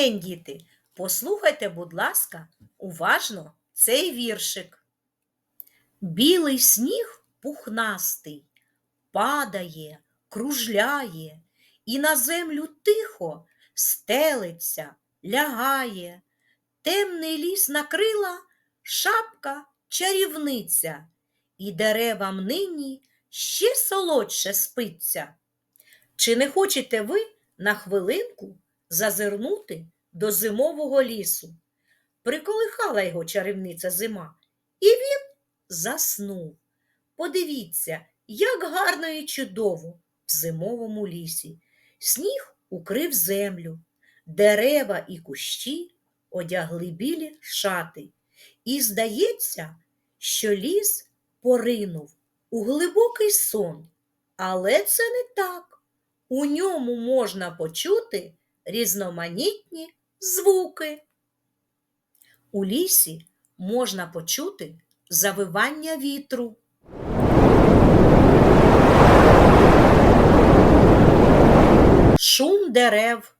день, діти! Послухайте, будь ласка, уважно цей віршик. Білий сніг пухнастий, падає, кружляє, і на землю тихо стелиться, лягає. Темний ліс накрила шапка чарівниця, і деревам нині ще солодше спиться. Чи не хочете ви на хвилинку зазирнути до зимового лісу? Приколихала його чарівниця зима, і він заснув. Подивіться, як гарно і чудово в зимовому лісі. Сніг укрив землю, дерева і кущі одягли білі шати. І здається, що ліс поринув у глибокий сон. Але це не так. У ньому можна почути різноманітні звуки. У лісі можна почути завивання вітру. Шум дерев.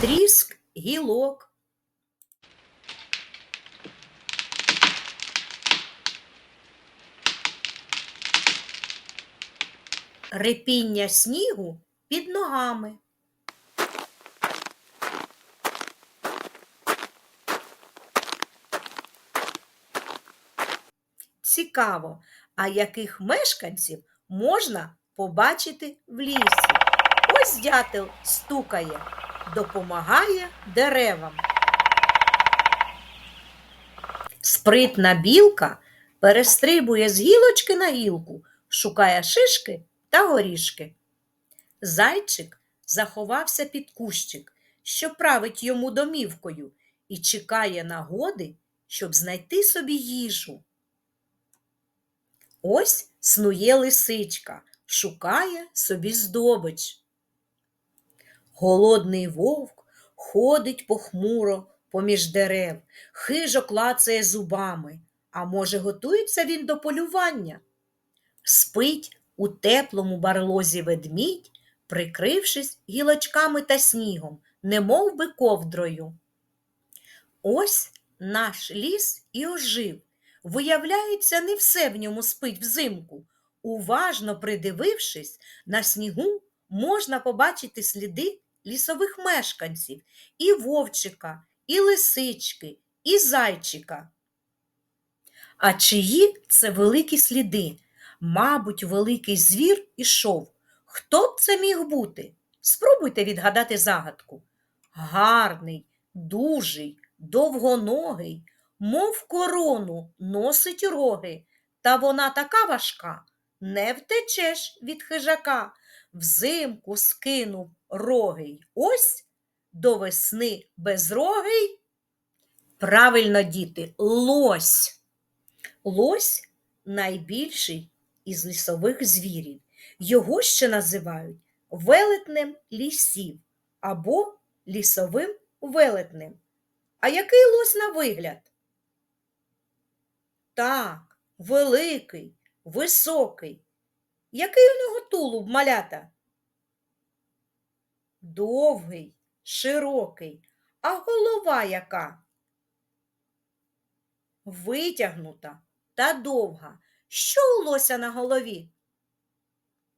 Тріск гілок. Репіння снігу під ногами. Цікаво, а яких мешканців можна побачити в лісі? Ось дятел стукає, допомагає деревам. Спритна білка перестрибує з гілочки на гілку, шукає шишки та горішки. Зайчик заховався під кущик, що править йому домівкою, і чекає нагоди, щоб знайти собі їжу. Ось снує лисичка, шукає собі здобич. Голодний вовк ходить похмуро поміж дерев, хижо клацає зубами, а може, готується він до полювання. Спить у теплому барлозі ведмідь, прикрившись гілочками та снігом, немов би ковдрою. Ось наш ліс і ожив. Виявляється, не все в ньому спить взимку. Уважно придивившись, на снігу можна побачити сліди лісових мешканців і вовчика, і лисички, і зайчика. А чиї це великі сліди? Мабуть, великий звір ішов. Хто б це міг бути? Спробуйте відгадати загадку. Гарний, дужий, довгоногий, мов корону носить роги, та вона така важка, не втечеш від хижака. Взимку скинув рогий ось до весни безрогий. Правильно, діти, лось. Лось найбільший із лісових звірів. Його ще називають велетнем лісів або лісовим велетнем. А який лось на вигляд? Так, великий, високий. Який у нього тулуб малята? Довгий, широкий, а голова яка? Витягнута та довга. Що у лося на голові?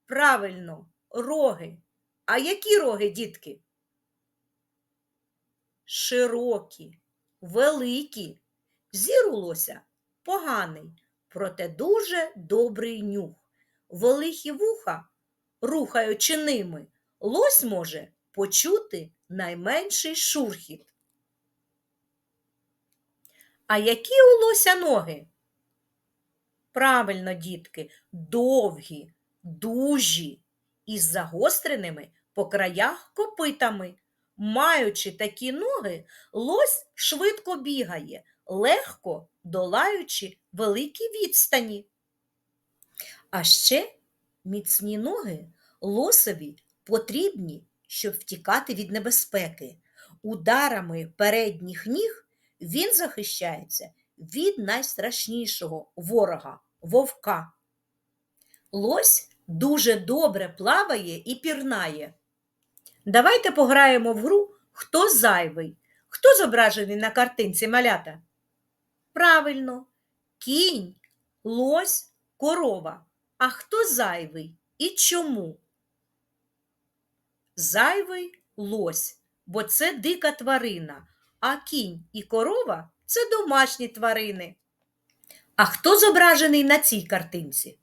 Правильно, роги. А які роги, дітки? Широкі, великі. Зір у лося поганий, проте дуже добрий нюх. Великі вуха, рухаючи ними, лось може почути найменший шурхіт. А які у лося ноги? Правильно, дітки, довгі, дужі, із загостреними по краях копитами. Маючи такі ноги, лось швидко бігає, легко долаючи великі відстані. А ще міцні ноги лосові потрібні, щоб втікати від небезпеки. Ударами передніх ніг він захищається від найстрашнішого ворога вовка. Лось дуже добре плаває і пірнає. Давайте пограємо в гру Хто зайвий? Хто зображений на картинці малята? Правильно, кінь, лось, корова. А хто зайвий і чому? Зайвий лось, бо це дика тварина, а кінь і корова це домашні тварини. А хто зображений на цій картинці?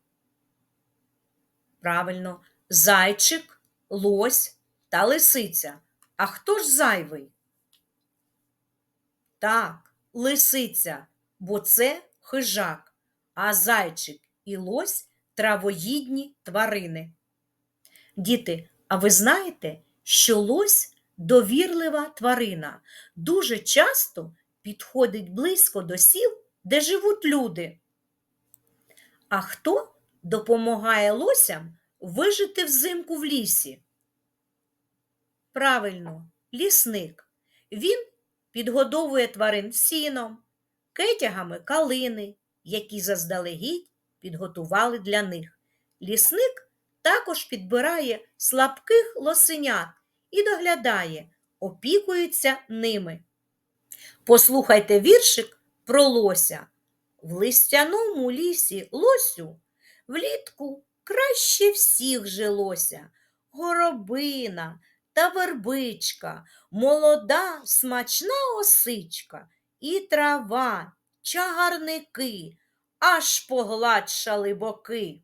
Правильно, зайчик, лось та лисиця. А хто ж зайвий? Так, лисиця, бо це хижак, а зайчик і лось травоїдні тварини. Діти, а ви знаєте, що лось довірлива тварина, дуже часто підходить близько до сіл, де живуть люди. А хто допомагає лосям вижити взимку в лісі? Правильно, лісник. Він підгодовує тварин сіном, кетягами калини, які заздалегідь підготували для них. Лісник також підбирає слабких лосенят і доглядає, опікується ними. Послухайте віршик про лося. В листяному лісі лосю влітку краще всіх жилося. Горобина та вербичка, молода смачна осичка, і трава, чагарники, аж погладшали боки.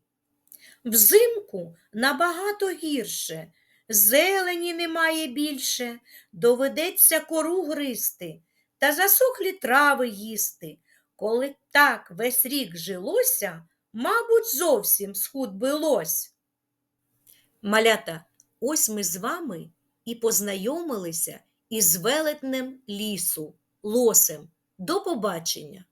Взимку набагато гірше, зелені немає більше, доведеться кору гристи та засухлі трави їсти. Коли так весь рік жилося, мабуть, зовсім схуд билось. Малята, ось ми з вами і познайомилися із велетнем лісу, лосем. До побачення!